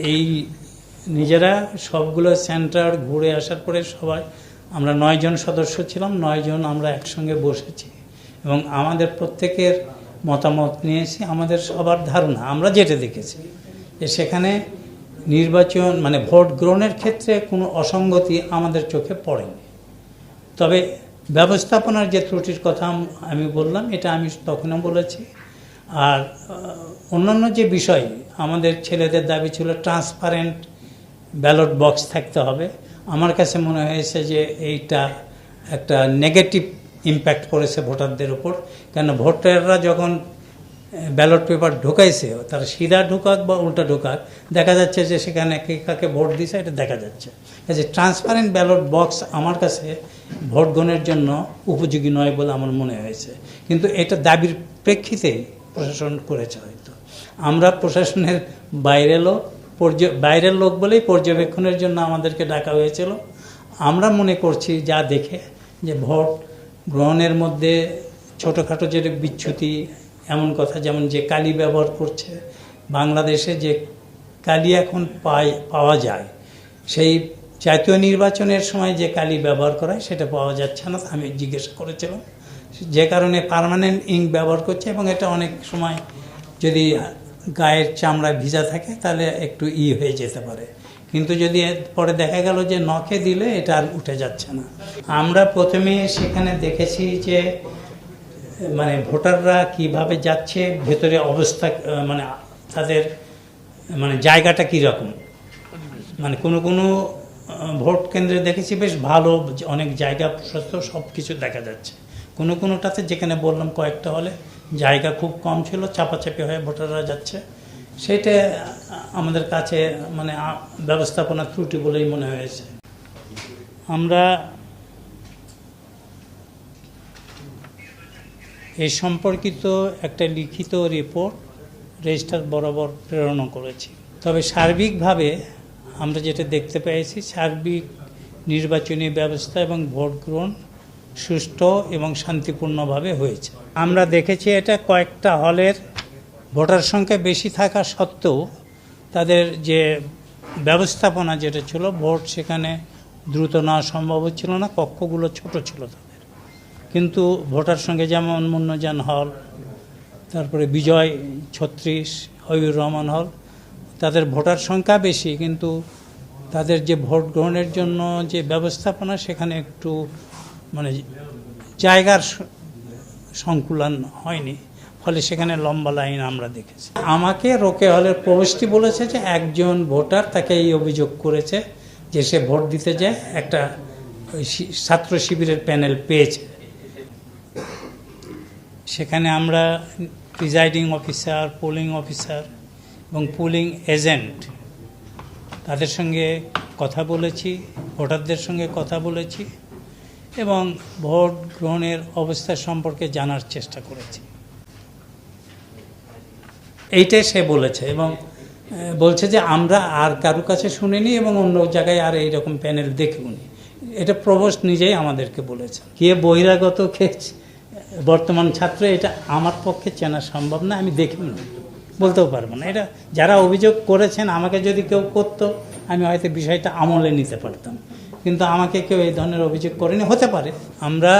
এই নিজেরা সবগুলো সেন্টার ঘুরে আসার পরে সবাই, আমরা নয়জন সদস্য ছিলাম নয়জন আমরা একসঙ্গে বসেছি। এবং আমাদের প্রত্যেকের মতামত নিয়েছি, আমাদের সবার ধারণা, আমরা যেটা দেখেছি। যে সেখানে নির্বাচন মানে ভোট গ্রহণের ক্ষেত্রে কোনো অসঙ্গতি আমাদের চোখে পড়েনি। তবে ব্যবস্থাপনার যে ত্রুটির কথা আমি বললাম, এটা আমি তখনও বলেছি আর অন্যান্য যে বিষয়, আমাদের ছেলেদের দাবি ছিল ট্রান্সপারেন্ট ব্যালট বক্স থাকতে হবে। আমার কাছে মনে হয়েছে যে এইটা একটা নেগেটিভ ইম্প্যাক্ট করেছে ভোটারদের উপর। কেন ভোটাররা যখন ব্যালট পেপার ঢোকাইছে, তারা সিধা ঢোকাক বা উল্টা ঢোকাক, দেখা যাচ্ছে যে সেখানে কে কাকে ভোট দিছে, এটা দেখা যাচ্ছে। কাজে ট্রান্সপারেন্ট ব্যালট বক্স আমার কাছে ভোট গ্রহণের জন্য উপযোগী নয় বলে আমার মনে হয়েছে। কিন্তু এটা দাবির প্রেক্ষিতেই প্রশাসন করেছে হয়তো। আমরা প্রশাসনের বাইরে লোক, পর্য- বাইরের লোক বলেই পর্যবেক্ষণের জন্য আমাদেরকে ডাকা হয়েছিল। আমরা মনে করছি যা দেখে যে ভোট গ্রহণের মধ্যে ছোটোখাটো যে বিচ্যুতি, এমন কথা যেমন যে কালি ব্যবহার করছে, বাংলাদেশে যে কালি এখন পায়, পাওয়া যায়, সেই জাতীয় নির্বাচনের সময় যে কালি ব্যবহার করায় সেটা পাওয়া যাচ্ছে না, আমি জিজ্ঞাসা করেছিলাম। যে কারণে পার্মানেন্ট ইঙ্ক ব্যবহার করছে এবং এটা অনেক সময় যদি গায়ের চামড়া ভিজা থাকে তাহলে একটু ই হয়ে যেতে পারে। কিন্তু যদি পরে দেখা গেল যে নখে দিলে এটা আর উঠে যাচ্ছে না। আমরা প্রথমে সেখানে দেখেছি যে মানে ভোটাররা কীভাবে যাচ্ছে, ভেতরে অবস্থা মানে তাদের মানে জায়গাটা কীরকম? মানে কোনো কোনো ভোট কেন্দ্রে দেখেছি বেশ ভালো, অনেক জায়গা প্রশস্ত সব কিছু দেখা যাচ্ছে। কোনো কোনোটাতে যেখানে বললাম কয়েকটা হলে, জায়গা খুব কম ছিল, চাপাচাপি হয়ে ভোটাররা যাচ্ছে। সেটা আমাদের কাছে মানে ব্যবস্থাপনা ত্রুটি বলেই মনে হয়েছে। আমরা এই সম্পর্কিত একটা লিখিত রিপোর্ট রেজিস্টার বরাবর প্রেরণ করেছি। তবে সার্বিকভাবে আমরা যেটা দেখতে পেয়েছি, সার্বিক নির্বাচনী ব্যবস্থা এবং ভোট গ্রহণ সুষ্ঠু এবং শান্তিপূর্ণভাবে হয়েছে। আমরা দেখেছি এটা কয়েকটা হলের ভোটার সংখ্যা বেশি থাকা সত্ত্বেও তাদের যে ব্যবস্থাপনা যেটা ছিল, ভোট সেখানে দ্রুত নেওয়া সম্ভব হচ্ছিল না, কক্ষগুলো ছোট ছিল তাদের। কিন্তু ভোটার সঙ্গে যেমন মুন্নজান হল, তারপরে বিজয় ছত্রিশ হবিউর রহমান হল, তাদের ভোটার সংখ্যা বেশি, কিন্তু তাদের যে ভোট গ্রহণের জন্য যে ব্যবস্থাপনা সেখানে একটু মানে জায়গার সংকুলন হয়নি, ফলে সেখানে লম্বা লাইন আমরা দেখেছি। আমাকে রোকে হলের প্রবেশটি বলেছে যে একজন ভোটার তাকে এই অভিযোগ করেছে যে সে ভোট দিতে যায়, একটা ছাত্র শিবিরের প্যানেল পেয়েছে। সেখানে আমরা প্রিজাইডিং অফিসার, পোলিং অফিসার এবং পোলিং এজেন্ট তাদের সঙ্গে কথা বলেছি, ভোটারদের সঙ্গে কথা বলেছি। এবং ভোট গ্রহণের অবস্থা সম্পর্কে জানার চেষ্টা করেছি। এইটাই সে বলেছে এবং বলছে যে আমরা আর কারও কাছে শুনিনি এবং অন্য জায়গায় আর এইরকম প্যানেল দেখিনি। এটা প্রবোস্ট নিজেই আমাদেরকে বলেছে। কে বহিরাগত, কে বর্তমান ছাত্র, এটা আমার পক্ষে চেনা সম্ভব না, আমি দেখিও না বলতেও পারব না। এটা যারা অভিযোগ করেছেন, আমাকে যদি কেউ করতো, আমি হয়তো বিষয়টা আমলে নিতে পারতাম। কিন্তু আমাকে কেউ এই ধরনের অভিযোগ করেনি। হতে পারে। আমরা